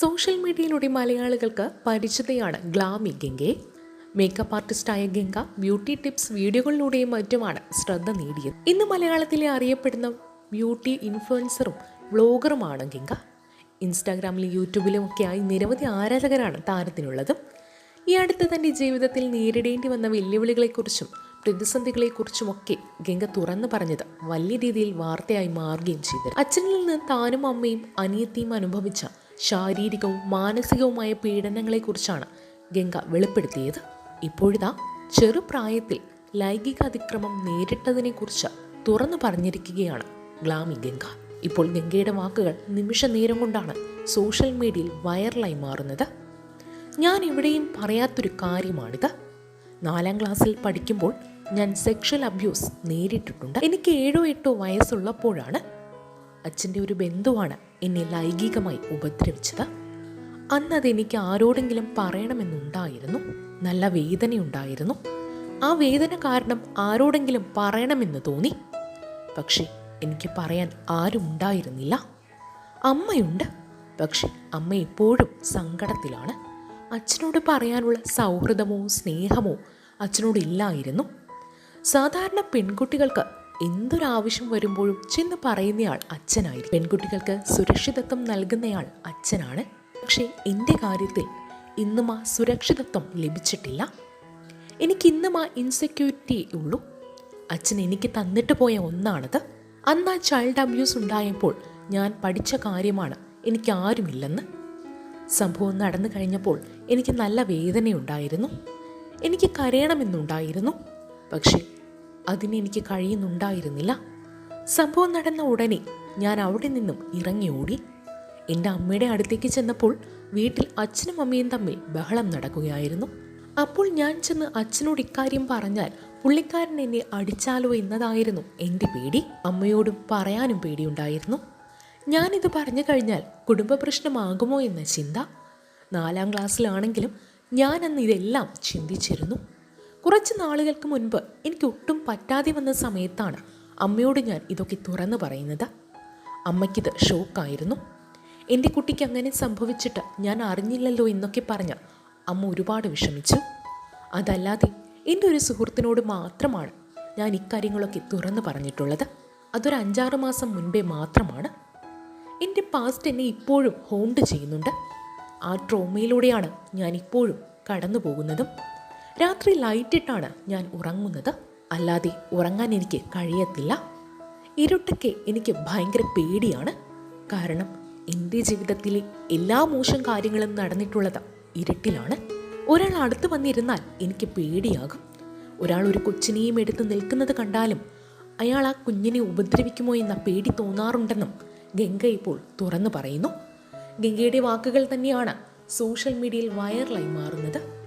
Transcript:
Social മീഡിയയിലൂടെ മലയാളികൾക്ക് പരിചിതയാണ് ഗ്ലാമി ഗംഗെ. മേക്കപ്പ് ആർട്ടിസ്റ്റായ ഗംഗ ബ്യൂട്ടി ടിപ്സ് വീഡിയോകളിലൂടെയും മറ്റുമാണ് ശ്രദ്ധ നേടിയത്. ഇന്ന് മലയാളത്തിലെ അറിയപ്പെടുന്ന ബ്യൂട്ടി ഇൻഫ്ലുവൻസറും വ്ളോഗറുമാണ് ഗംഗ. ഇൻസ്റ്റാഗ്രാമിലും യൂട്യൂബിലും ഒക്കെയായി നിരവധി ആരാധകരാണ് താരത്തിനുള്ളത്. ഈ അടുത്ത് തന്റെ ജീവിതത്തിൽ നേരിടേണ്ടി വന്ന വെല്ലുവിളികളെക്കുറിച്ചും പ്രതിസന്ധികളെക്കുറിച്ചുമൊക്കെ ഗംഗ തുറന്നു പറഞ്ഞത് വലിയ രീതിയിൽ വാർത്തയായി മാറുകയും ചെയ്തു അച്ഛനിൽ നിന്ന് താനും അമ്മയും അനിയത്തിയും അനുഭവിച്ച ശാരീരികവും മാനസികവുമായ പീഡനങ്ങളെക്കുറിച്ചാണ് ഗംഗ വെളിപ്പെടുത്തിയത്. ഇപ്പോഴിതാ ചെറുപ്രായത്തിൽ ലൈംഗിക അതിക്രമം നേരിട്ടതിനെക്കുറിച്ച് തുറന്നു പറഞ്ഞിരിക്കുകയാണ് ഗ്ലാമി ഗംഗ. ഇപ്പോൾ ഗംഗയുടെ വാക്കുകൾ നിമിഷ നേരം കൊണ്ടാണ് സോഷ്യൽ മീഡിയയിൽ വൈറലായി മാറുന്നത്. ഞാൻ എവിടെയും പറയാത്തൊരു കാര്യമാണിത്. നാലാം ക്ലാസ്സിൽ പഠിക്കുമ്പോൾ ഞാൻ സെക്ഷൽ അബ്യൂസ് നേരിട്ടിട്ടുണ്ട്. എനിക്ക് ഏഴോ എട്ടോ വയസ്സുള്ളപ്പോഴാണ് അച്ഛന്റെ ഒരു ബന്ധുവാണ് എന്നെ ലൈംഗികമായി ഉപദ്രവിച്ചത്. അന്ന് അതെനിക്ക് ആരോടെങ്കിലും പറയണമെന്നുണ്ടായിരുന്നു. നല്ല വേദനയുണ്ടായിരുന്നു. ആ വേദന കാരണം ആരോടെങ്കിലും പറയണമെന്ന് തോന്നി. പക്ഷേ എനിക്ക് പറയാൻ ആരും ഉണ്ടായിരുന്നില്ല. അമ്മയുണ്ട്. പക്ഷെ അമ്മ എപ്പോഴും സങ്കടത്തിലാണ്. അച്ഛനോട് പറയാനുള്ള സൗഹൃദമോ സ്നേഹമോ അച്ഛനോടില്ലായിരുന്നു സാധാരണ പെൺകുട്ടികൾക്ക് എന്തൊരാവശ്യം വരുമ്പോഴും ചെന്ന് പറയുന്നയാൾ അച്ഛനായിരിക്കും പെൺകുട്ടികൾക്ക് സുരക്ഷിതത്വം നൽകുന്നയാൾ അച്ഛനാണ്. പക്ഷേ എന്റെ കാര്യത്തിൽ ഇന്നും ആ സുരക്ഷിതത്വം ലഭിച്ചിട്ടില്ല. എനിക്ക് ഇന്നും ആ ഇൻസെക്യൂരിറ്റി ഉള്ളൂ. അച്ഛൻ എനിക്ക് തന്നിട്ട് പോയ ഒന്നാണത്. അന്ന് ആ ചൈൽഡ് അബ്യൂസ് ഉണ്ടായപ്പോൾ ഞാൻ പഠിച്ച കാര്യമാണ് എനിക്ക് ആരുമില്ലെന്ന്. സംഭവം നടന്നു കഴിഞ്ഞപ്പോൾ എനിക്ക് നല്ല വേദനയുണ്ടായിരുന്നു. എനിക്ക് കരയണമെന്നുണ്ടായിരുന്നു. പക്ഷേ അതിനെനിക്ക് കഴിയുന്നുണ്ടായിരുന്നില്ല. സംഭവം നടന്ന ഉടനെ ഞാൻ അവിടെ നിന്നും ഇറങ്ങി ഓടി. എന്റെ അമ്മയുടെ അടുത്തേക്ക് ചെന്നപ്പോൾ വീട്ടിൽ അച്ഛനും അമ്മയും തമ്മിൽ ബഹളം നടക്കുകയായിരുന്നു. അപ്പോൾ ഞാൻ ചെന്ന് അച്ഛനോട് ഇക്കാര്യം പറഞ്ഞാൽ പുള്ളിക്കാരൻ എന്നെ അടിച്ചാലോ എന്നതായിരുന്നു എന്റെ പേടി. അമ്മയോടും പറയാനും പേടിയുണ്ടായിരുന്നു. ഞാനിത് പറഞ്ഞു കഴിഞ്ഞാൽ കുടുംബ പ്രശ്നമാകുമോ എന്ന ചിന്ത. നാലാം ക്ലാസ്സിലാണെങ്കിലും ഞാനന്ന് ഇതെല്ലാം ചിന്തിച്ചിരുന്നു. കുറച്ച് നാളുകൾക്ക് മുൻപ് എനിക്ക് ഒട്ടും പറ്റാതെ വന്ന സമയത്താണ് അമ്മയോട് ഞാൻ ഇതൊക്കെ തുറന്നു പറയുന്നത്. അമ്മയ്ക്കിത് ഷോക്കായിരുന്നു. എന്റെ കുട്ടിക്ക് അങ്ങനെ സംഭവിച്ചിട്ട് ഞാൻ അറിഞ്ഞില്ലല്ലോ എന്നൊക്കെ പറഞ്ഞ് അമ്മ ഒരുപാട് വിഷമിച്ചു. അതല്ലാതെ എന്റെ ഒരു സുഹൃത്തിനോട് മാത്രമാണ് ഞാൻ ഇക്കാര്യങ്ങളൊക്കെ തുറന്നു പറഞ്ഞിട്ടുള്ളത്. അതൊരു അഞ്ചാറ് മാസം മുൻപേ മാത്രമാണ്. എന്റെ പാസ്റ്റ് എന്നെ ഇപ്പോഴും ഹോണ്ട് ചെയ്യുന്നുണ്ട്. ആ ട്രോമയിലൂടെയാണ് ഞാൻ ഇപ്പോഴും കടന്നു പോകുന്നതും രാത്രി ലൈറ്റിട്ടാണ് ഞാൻ ഉറങ്ങുന്നത്. അല്ലാതെ ഉറങ്ങാൻ എനിക്ക് കഴിയത്തില്ല. ഇരുട്ടൊക്കെ എനിക്ക് ഭയങ്കര പേടിയാണ്. കാരണം എന്റെ ജീവിതത്തിലെ എല്ലാ മോശം കാര്യങ്ങളും നടന്നിട്ടുള്ളത് ഇരുട്ടിലാണ്. ഒരാൾ അടുത്ത് വന്നിരുന്നാൽ എനിക്ക് പേടിയാകും. ഒരാൾ ഒരു കൊച്ചിനെയും എടുത്ത് നിൽക്കുന്നത് കണ്ടാലും അയാൾ ആ കുഞ്ഞിനെ ഉപദ്രവിക്കുമോ എന്ന പേടി തോന്നാറുണ്ടെന്നും ഗംഗ ഇപ്പോൾ തുറന്നു പറയുന്നു. ഗംഗയുടെ വാക്കുകൾ തന്നെയാണ് സോഷ്യൽ മീഡിയയിൽ വൈറലായി മാറുന്നത്.